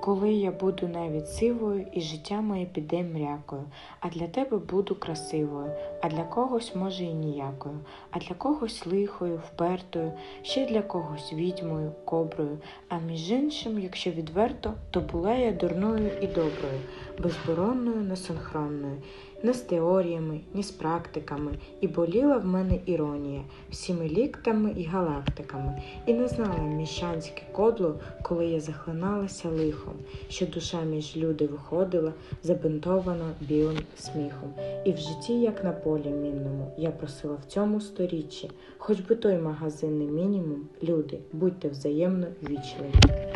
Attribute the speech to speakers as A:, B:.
A: Коли я буду навіть сивою, і життя моє піде мрякою, а для тебе буду красивою, а для когось, може, і ніякою, а для когось лихою, впертою, ще для когось відьмою, коброю. А між іншим, якщо відверто, то була я дурною і доброю, безборонною, несинхронною, не з теоріями, ні з практиками, і боліла в мене іронія всіми ліктами і галактиками, і не знала міщанське кодло, коли я захлиналася лихом, що душа між люди виходила, забинтована білим сміхом. І в житті, як на полі мінному, я просила в цьому сторіччі, хоч би той магазинний мінімум, люди, будьте взаємно вічливі.